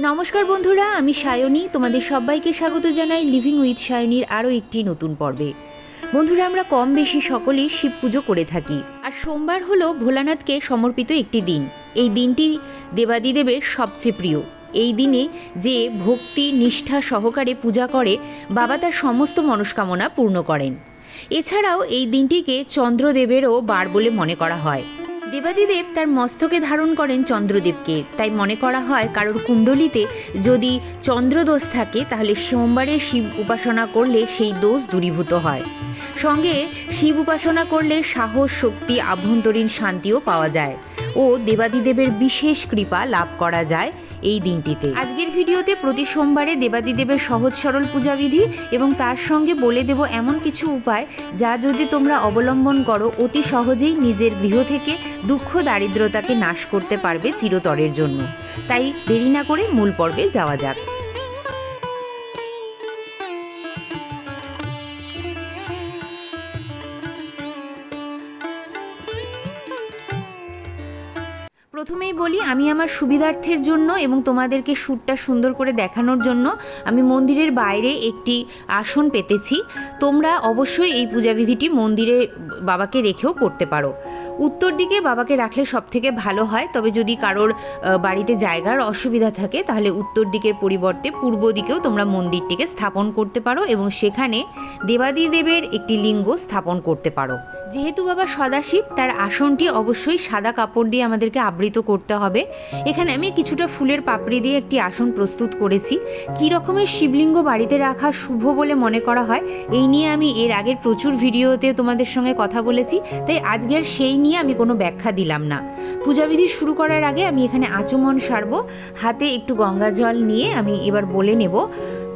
নমস্কার বন্ধুরা, আমি সায়নী। তোমাদের সবাইকে স্বাগত জানাই লিভিং উইথ সায়নীর আরও একটি নতুন পর্বে। বন্ধুরা, আমরা কম বেশি সকলেই শিব পুজো করে থাকি। আর সোমবার হলো ভোলানাথকে সমর্পিত একটি দিন। এই দিনটি দেবাদিদেবের সবচেয়ে প্রিয়। এই দিনে যে ভক্তি, নিষ্ঠা সহকারে পূজা করে, বাবা তার সমস্ত মনস্কামনা পূর্ণ করেন। এছাড়াও এই দিনটিকে চন্দ্রদেবেরও বার বলে মনে করা হয়। দেবাদিদেব তার মস্তকে ধারণ করেন চন্দ্রদেবকে। তাই মনে করা হয় কারোর কুণ্ডলিতে যদি চন্দ্রদোষ থাকে, তাহলে সোমবারে শিব উপাসনা করলে সেই দোষ দূরীভূত হয়। সঙ্গে শিব উপাসনা করলে সাহস, শক্তি, আভ্যন্তরীণ শান্তিও পাওয়া যায়। ও দেবাদিদেবের বিশেষ কৃপা লাভ করা যায় এই দিনটিতে। আজকের ভিডিওতে প্রতি সোমবারে দেবাদিদেবের সহজ সরল পূজাবিধি এবং তার সঙ্গে বলে দেব এমন কিছু উপায় যা যদি তোমরা অবলম্বন করো, অতি সহজেই নিজের গৃহ থেকে দুঃখ দারিদ্রতাকে নাশ করতে পারবে চিরতরের জন্য। তাই দেরি না করে মূল পর্বে যাওয়া যাক। প্রথমেই বলি, আমি আমার সুবিধার্থের জন্য এবং তোমাদেরকে শ্যুটটা সুন্দর করে দেখানোর জন্য আমি মন্দিরের বাইরে একটি আসন পেতেছি। তোমরা অবশ্যই এই পূজাবিধিটি মন্দিরে বাবাকে রেখেও করতে পারো। উত্তর দিকে বাবাকে রাখলে সব থেকে ভালো হয়। তবে যদি কারোর বাড়িতে জায়গার অসুবিধা থাকে, তাহলে উত্তর দিকের পরিবর্তে পূর্ব দিকেও তোমরা মন্দিরটিকে স্থাপন করতে পারো এবং সেখানে দেবাদিদেবের একটি লিঙ্গ স্থাপন করতে পারো। যেহেতু বাবা সদাশিব তার আসনটি অবশ্যই সাদা কাপড় দিয়ে আমাদেরকে আবৃত করতে হবে। এখানে আমি কিছুটা ফুলের পাপড়ি দিয়ে একটি আসন প্রস্তুত করেছি। কী রকমের শিবলিঙ্গ বাড়িতে রাখা শুভ বলে মনে করা হয়, এই নিয়ে আমি এর আগের প্রচুর ভিডিওতে তোমাদের সঙ্গে কথা বলেছি। তাই আজকের সেই নিয়ে আমি কোনো ব্যাখ্যা দিলাম না। পূজাবিধি শুরু করার আগে আমি এখানে আচমন সারব। হাতে একটু গঙ্গা জল নিয়ে আমি এবার বলে নেব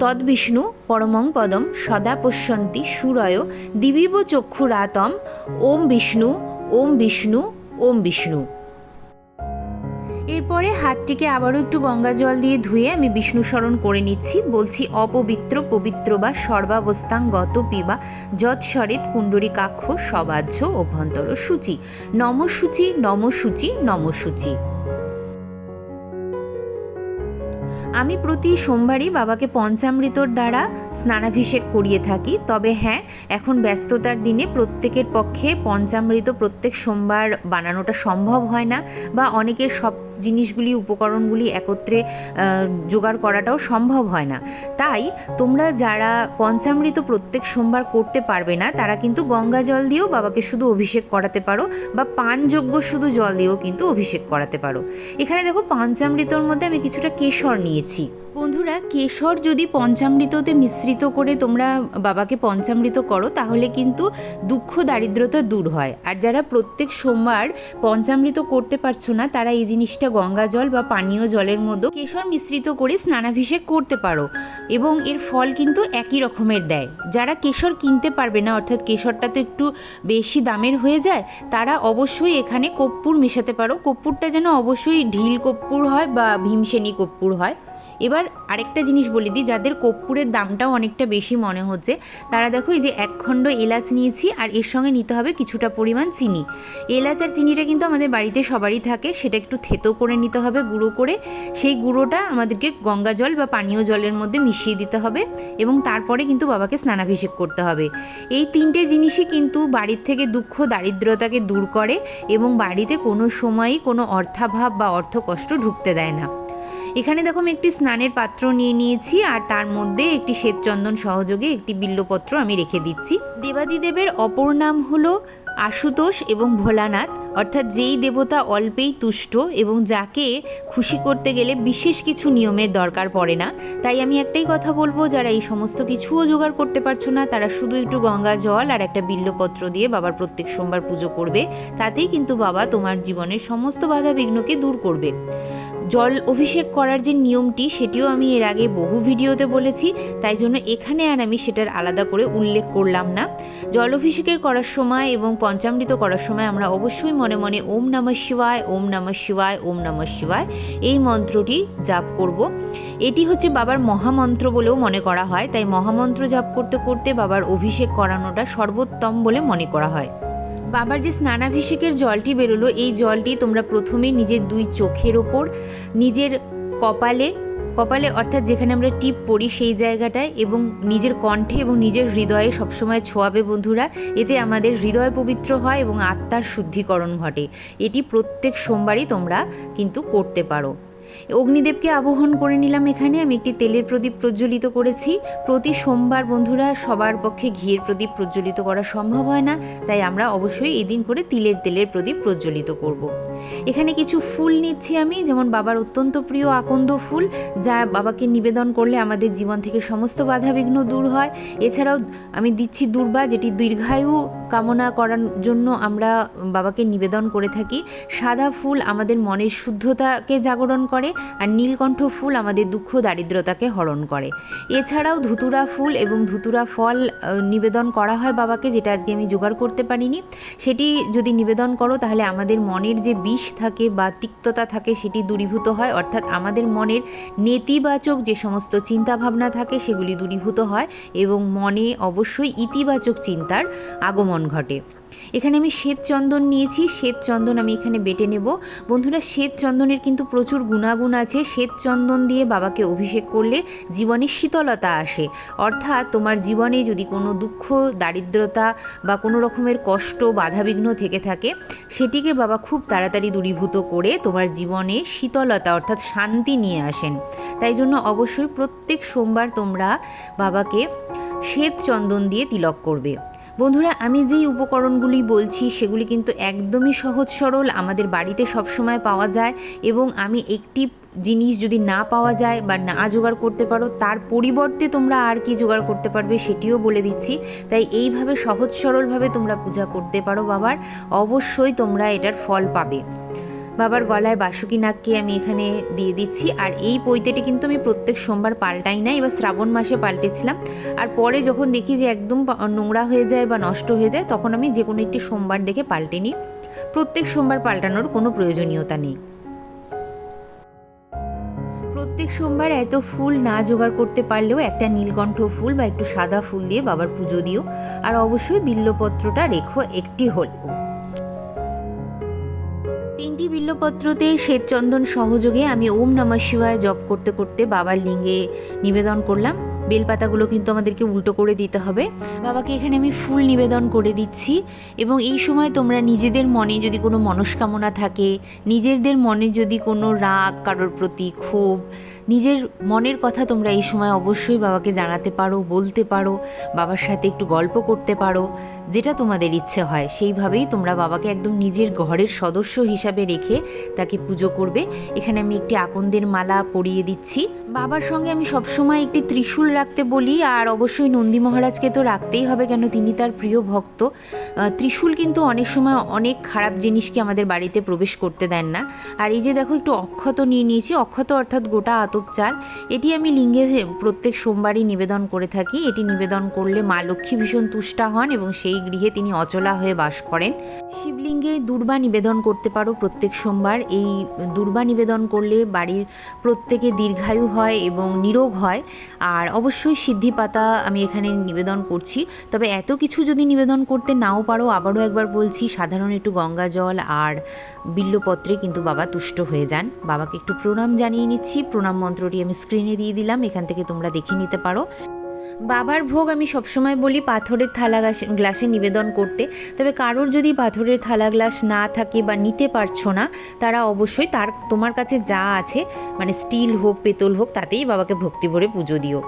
তদ্বিষ্ণু পরমং পদম সদা পশ্যন্তি সুরয় দিবিব চক্ষুরাতম, ওম বিষ্ণু ওম বিষ্ণু ওম বিষ্ণু। এরপরে হাতটিকে আবারও একটু গঙ্গা জল দিয়ে ধুয়ে আমি বিষ্ণু স্মরণ করে নিচ্ছি। বলছি, অপবিত্র, পবিত্র বা সর্বাবস্থাং গত পিবা যৎসরিত পুণ্ডরীকাক্ষ সবাহ্য অভ্যন্তর সূচি। নমসূচি নমসূচি নমসূচি। আমি প্রতি সোমবারই বাবাকে পঞ্চামৃতর দ্বারা স্নানাভিষেক করিয়ে থাকি। তবে হ্যাঁ এখন ব্যস্ততার দিনে প্রত্যেকের পক্ষে পঞ্চামৃত প্রত্যেক সোমবার বানানোটা সম্ভব হয় না বা অনেকের সব জিনিসগুলি, উপকরণগুলি একত্রে জোগাড় করাটাও সম্ভব হয় না। তাই তোমরা যারা পঞ্চামৃত প্রত্যেক সোমবার করতে পারবে না, তারা কিন্তু গঙ্গা জল দিয়েও বাবাকে শুধু অভিষেক করাতে পারো বা পানযোগ্য শুধু জল দিয়েও কিন্তু অভিষেক করাতে পারো। এখানে দেখো পঞ্চামৃতর মধ্যে আমি কিছুটা কেশর নিয়েছি। বন্ধুরা, কেশর যদি পঞ্চামৃততে মিশ্রিত করে তোমরা বাবাকে পঞ্চামৃত করো, তাহলে কিন্তু দুঃখ দারিদ্রতা দূর হয়। আর যারা প্রত্যেক সোমবার পঞ্চামৃত করতে পারছ না, তারা এই জিনিসটা গঙ্গা জল বা পানীয় জলের মধ্যে কেশর মিশ্রিত করে স্নানাভিষেক করতে পারো। এবং এর ফল কিন্তু একই রকমের দেয়। যারা কেশর কিনতে পারবে না, অর্থাৎ কেশরটা তো একটু বেশি দামের হয়ে যায়, তারা অবশ্যই এখানে কর্পূর মেশাতে পারো। কর্পূরটা যেন অবশ্যই ঢিল কর্পূর হয় বা ভীমসেনী কর্পূর হয়। এবার আরেকটা জিনিস বলে দিই, যাদের কর্পূরের দামটাও অনেকটা বেশি মনে হচ্ছে, তারা দেখো এই যে একখণ্ড এলাচ নিয়েছি আর এর সঙ্গে নিতে হবে কিছুটা পরিমাণ চিনি। এলাচ আর চিনিটা কিন্তু আমাদের বাড়িতে সবারই থাকে, সেটা একটু থেতো করে নিতে হবে, গুঁড়ো করে। সেই গুঁড়োটা আমাদেরকে গঙ্গা জল বা পানীয় জলের মধ্যে মিশিয়ে দিতে হবে এবং তারপরে কিন্তু বাবাকে স্নানাভিষেক করতে হবে। এই তিনটে জিনিসই কিন্তু বাড়ির থেকে দুঃখ, দারিদ্রতাকে দূর করে এবং বাড়িতে কোনো সময়ই কোনো অর্থাভাব বা অর্থকষ্ট ঢুকতে দেয় না। এখানে দেখো আমি একটি স্নানের পাত্র নিয়ে নিয়েছি, আর তার মধ্যে একটি শ্বেতচন্দন সহযোগে একটি বিল্লপত্র আমি রেখে দিচ্ছি। দেবাদিদেবের অপর নাম হলো আশুতোষ এবং ভোলানাথ। অর্থাৎ যেই দেবতা অল্পেই তুষ্ট এবং যাকে খুশি করতে গেলে বিশেষ কিছু নিয়মের দরকার পড়ে না। তাই আমি একটাই কথা বলব, যারা এই সমস্ত কিছুও জোগাড় করতে পারছ না, তারা শুধু একটু গঙ্গা জল আর একটা বিল্লপত্র দিয়ে বাবার প্রত্যেক সোমবার পুজো করবে। তাতেই কিন্তু বাবা তোমার জীবনের সমস্ত বাধা বিঘ্নকে দূর করবে। জল অভিষেক করার যে নিয়মটি, সেটিও আমি এর আগে বহু ভিডিওতে বলেছি, তাই জন্য এখানে আর আমি সেটার আলাদা করে উল্লেখ করলাম না। জল অভিষেকের করার সময় এবং পঞ্চামৃত করার সময় আমরা অবশ্যই মনে মনে ওম নমঃ শিবায়, ওম নমঃ শিবায়, ওম নমঃ শিবায় এই মন্ত্রটি জাপ করব। এটি হচ্ছে বাবার মহামন্ত্র বলেও মনে করা হয়, তাই মহামন্ত্র জাপ করতে করতে বাবার অভিষেক করানোটা সর্বোত্তম বলে মনে করা হয়। বাবার যে স্নানাভিষেকের জলটি বেরোলো, এই জলটি তোমরা প্রথমে নিজের দুই চোখের ওপর, নিজের কপালে কপালে অর্থাৎ যেখানে আমরা টিপ পড়ি সেই জায়গাটায় এবং নিজের কণ্ঠে এবং নিজের হৃদয়ে সবসময় ছোঁয়াবে বন্ধুরা। এতে আমাদের হৃদয় পবিত্র হয় এবং আত্মার শুদ্ধিকরণ ঘটে। এটি প্রত্যেক সোমবারই তোমরা কিন্তু করতে পারো। অগ্নিদেবকে আবহন করে নিলাম এখানে। আমি একটি তেলের প্রদীপ প্রজ্বলিত করেছি। প্রতি সোমবার বন্ধুরা, সবার পক্ষে ঘিয়ের প্রদীপ প্রজ্বলিত করা সম্ভব হয় না, তাই আমরা অবশ্যই এদিন করে তিলের তেলের প্রদীপ প্রজ্বলিত করব। এখানে কিছু ফুল নিচ্ছি আমি, যেমন বাবার অত্যন্ত প্রিয় আকন্দ ফুল, যা বাবাকে নিবেদন করলে আমাদের জীবন থেকে সমস্ত বাধাবিঘ্ন দূর হয়। এছাড়াও আমি দিচ্ছি দুর্বা, যেটি দীর্ঘায়ু কামনা করার জন্য আমরা বাবাকে নিবেদন করে থাকি। সাদা ফুল আমাদের মনের শুদ্ধতাকে জাগরণ করে। আর নীলকণ্ঠ ফুল আমাদের দুঃখ দারিদ্রতাকে হরণ করে। এছাড়াও ধুতুরা ফুল এবং ধুতুরা ফল নিবেদন করা হয় বাবাকে, যেটা আজকে আমি জোগাড় করতে পারিনি। সেটি যদি নিবেদন করো, তাহলে আমাদের মনের যে বিষ থাকে বা তিক্ততা থাকে, সেটি দূরীভূত হয়। অর্থাৎ আমাদের মনের নেতিবাচক যে সমস্ত চিন্তাভাবনা থাকে, সেগুলি দূরীভূত হয় এবং মনে অবশ্যই ইতিবাচক চিন্তার আগমন ঘটে। এখানে আমি শ্বেত চন্দন নিয়েছি। শ্বেত চন্দন আমি এখানে বেটে নেব। বন্ধুরা শ্বেত চন্দনের কিন্তু প্রচুর গুণাগুণ আছে, শ্বেত চন্দন দিয়ে বাবাকে অভিষেক করলে জীবনে শীতলতা আসে। অর্থাৎ তোমার জীবনে যদি কোনো দুঃখ, দারিদ্রতা বা কোনো রকমের কষ্ট, বাধাবিঘ্ন থেকে থাকে, সেটিকে বাবা খুব তাড়াতাড়ি দূরীভূত করে তোমার জীবনে শীতলতা অর্থাৎ শান্তি নিয়ে আসেন। তাই জন্য অবশ্যই প্রত্যেক সোমবার তোমরা বাবাকে শ্বেত চন্দন দিয়ে তিলক করবে। বন্ধুরা, আমি যেই উপকরণগুলি বলছি, সেগুলি কিন্তু একদমই সহজ সরল, আমাদের বাড়িতে সবসময় পাওয়া যায় এবং আমি একটি জিনিস যদি না পাওয়া যায় বা না জোগাড় করতে পারো, তার পরিবর্তে তোমরা আর কি জোগাড় করতে পারবে সেটিও বলে দিচ্ছি। তাই এইভাবে সহজ সরলভাবে তোমরা পূজা করতে পারো বাবার, অবশ্যই তোমরা এটার ফল পাবে। বাবার গলায় বাসুকি নাককে আমি এখানে দিয়ে দিচ্ছি। আর এই পৈতেটি কিন্তু আমি প্রত্যেক সোমবার পাল্টাই না, এবার শ্রাবণ মাসে পাল্টেছিলাম। আর পরে যখন দেখি যে একদম নোংরা হয়ে যায় বা নষ্ট হয়ে যায়, তখন আমি যে কোনো একটি সোমবার দেখে পাল্টে নিই। প্রত্যেক সোমবার পাল্টানোর কোনো প্রয়োজনীয়তা নেই। প্রত্যেক সোমবার এত ফুল না জোগাড় করতে পারলেও একটা নীলকণ্ঠ ফুল বা একটু সাদা ফুল দিয়ে বাবার পুজো দিও। আর অবশ্যই বিল্লপত্রটা রেখো একটি হলেও। তিনটি বিল্লপত্রতে শ্বেতচন্দন সহযোগে আমি ওম নমঃ শিবায় জপ করতে করতে বাবার লিঙ্গে নিবেদন করলাম। বেলপাতাগুলো কিন্তু আমাদেরকে উল্টো করে দিতে হবে। বাবাকে এখানে আমি ফুল নিবেদন করে দিচ্ছি এবং এই সময় তোমরা নিজেদের মনে যদি কোনো মনস্কামনা থাকে, নিজেদের মনে যদি কোনো রাগ কারোর প্রতি ক্ষোভ, নিজের মনের কথা তোমরা এই সময় অবশ্যই বাবাকে জানাতে পারো, বলতে পারো, বাবার সাথে একটু গল্প করতে পারো, যেটা তোমাদের ইচ্ছে হয়। সেইভাবেই তোমরা বাবাকে একদম নিজের ঘরের সদস্য হিসাবে রেখে তাকে পুজো করবে। এখানে আমি একটি আকন্দের মালা পরিয়ে দিচ্ছি। বাবার সঙ্গে আমি সবসময় একটি ত্রিশূল রাখতে বলি, আর অবশ্যই নন্দী মহারাজকে তো রাখতেই হবে কেন তিনি তার প্রিয় ভক্ত। ত্রিশূল কিন্তু অনেক সময় অনেক খারাপ জিনিসকে আমাদের বাড়িতে প্রবেশ করতে দেন না। আর এই যে দেখো, একটু অক্ষত নিয়ে নিয়েছি। অক্ষত অর্থাৎ গোটা আতপ চাল এটি আমি লিঙ্গে প্রত্যেক সোমবারই নিবেদন করে থাকি। এটি নিবেদন করলে মা লক্ষ্মী ভীষণ তুষ্টা হন এবং সেই গৃহে তিনি অচলা হয়ে বাস করেন। শিবলিঙ্গে দুর্বা নিবেদন করতে পারো প্রত্যেক সোমবার। এই দুর্বা নিবেদন করলে বাড়ির প্রত্যেকে দীর্ঘায়ু হয়। এবং নিরোগ হয়। আর অবশ্যই সিদ্ধি পাতা আমি এখানে নিবেদন করছি। তবে এত কিছু যদি নিবেদন করতে নাও পারো, আবারও একবার বলছি, সাধারণ একটু গঙ্গা জল আর বিল্লপত্রে কিন্তু বাবা তুষ্ট হয়ে যান। বাবাকে একটু প্রণাম জানিয়ে নিচ্ছি। প্রণাম মন্ত্রটি আমি স্ক্রিনে দিয়ে দিলাম। এখান থেকে তোমরা দেখে নিতে পারো। বাবার ভোগ আমি সবসময় বলি পাথরের থালা গ্লাসে- নিবেদন করতে। তবে কারোর যদি পাথরের থালা গ্লাস না থাকে বা নিতে পারছ না, তারা অবশ্যই তার, তোমার কাছে যা আছে মানে স্টিল হোক, পেতল হোক, তাতেই বাবাকে ভক্তি ভরে পুজো দিও।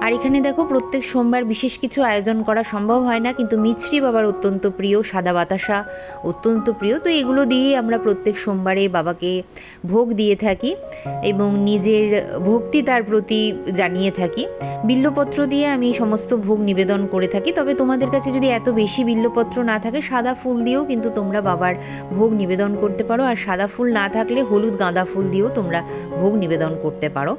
আর এখানে দেখো, প্রত্যেক সোমবার বিশেষ কিছু আয়োজন করা সম্ভব হয় না, কিন্তু মিছরি বাবার অত্যন্ত প্রিয়, সাদা বাতাসা অত্যন্ত প্রিয়। তো এগুলো দিয়েই আমরা প্রত্যেক সোমবারে বাবাকে ভোগ দিয়ে থাকি এবং নিজের ভক্তি তার প্রতি জানিয়ে থাকি। বিল্লপত্র দিয়ে আমি এই সমস্ত ভোগ নিবেদন করে থাকি। তবে তোমাদের কাছে যদি এত বেশি বিল্লপত্র না থাকে, সাদা ফুল দিয়েও কিন্তু তোমরা বাবার ভোগ নিবেদন করতে পারো। আর সাদা ফুল না থাকলে হলুদ গাঁদা ফুল দিয়েও তোমরা ভোগ নিবেদন করতে পারো।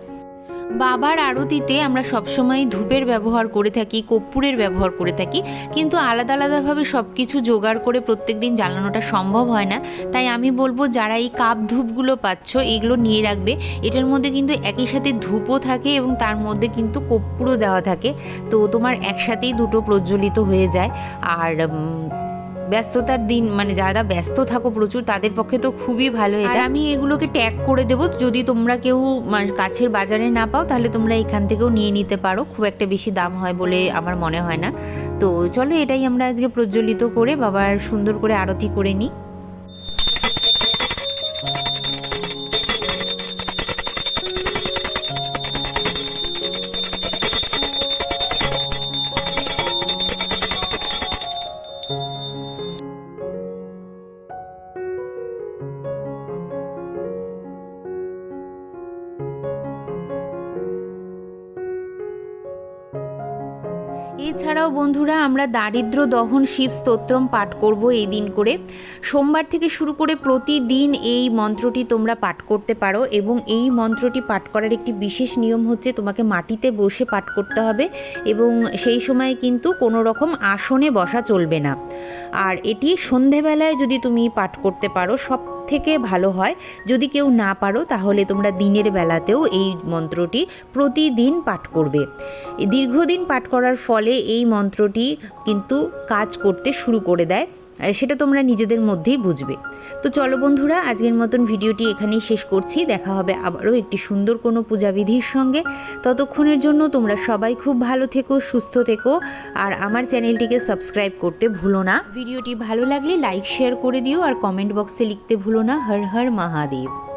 বাবার আরতিতে আমরা সবসময় ধূপের ব্যবহার করে থাকি, কর্পূরের ব্যবহার করে থাকি, কিন্তু আলাদা আলাদাভাবে সব কিছু জোগাড় করে প্রত্যেক দিন জ্বালানোটা সম্ভব হয় না। তাই আমি বলব, যারা এই কাপ ধূপগুলো পাচ্ছ, এগুলো নিয়ে রাখবে। এটার মধ্যে কিন্তু একই সাথে ধূপও থাকে এবং তার মধ্যে কিন্তু কর্পূরও দেওয়া থাকে। তো তোমার একসাথেই দুটো প্রজ্বলিত হয়ে যায়। আর ব্যস্ততার দিন মানে যারা ব্যস্ত থাকো প্রচুর, তাদের পক্ষে তো খুবই ভালো এটা। আমি এগুলোকে ট্যাগ করে দেবো, যদি তোমরা কেউ কাছের বাজারে না পাও, তাহলে তোমরা এখান থেকেও নিয়ে নিতে পারো। খুব একটা বেশি দাম হয় বলে আমার মনে হয় না। তো চলো এটাই আমরা আজকে প্রজ্বলিত করে, বাবার সুন্দর করে আরতি করে নিই। এছাড়াও বন্ধুরা, আমরা দারিদ্র দহন শিব স্তোত্রম পাঠ করব এই দিন করে। সোমবার থেকে শুরু করে প্রতিদিন এই মন্ত্রটি তোমরা পাঠ করতে পারো এবং এই মন্ত্রটি পাঠ করার একটি বিশেষ নিয়ম হচ্ছে তোমাকে মাটিতে বসে পাঠ করতে হবে এবং সেই সময় কিন্তু কোনো রকম আসনে বসা চলবে না। আর এটি সন্ধেবেলায় যদি তুমি পাঠ করতে পারো সব থেকে ভালো হয়। যদি কেউ না পারো, তাহলে তোমরা দিনের বেলাতেও এই মন্ত্রটি প্রতিদিন পাঠ করবে। দীর্ঘদিন পাঠ করার ফলে এই মন্ত্রটি কিন্তু কাজ করতে শুরু করে দেয়। সেটা তোমরা নিজেদের মধ্যেই বুঝবে। তো চলো বন্ধুরা, আজকের মতন ভিডিওটি এখানেই শেষ করছি। দেখা হবে আবারও একটি সুন্দর কোনো পূজাবিধির সঙ্গে। ততক্ষণের জন্য তোমরা সবাই খুব ভালো থেকো, সুস্থ থেকো, আর আমার চ্যানেলটিকে সাবস্ক্রাইব করতে ভুলো না। ভিডিওটি ভালো লাগলে লাইক, শেয়ার করে দিও, আর কমেন্ট বক্সে লিখতে ভুলো कोरोना हर हर महादेव।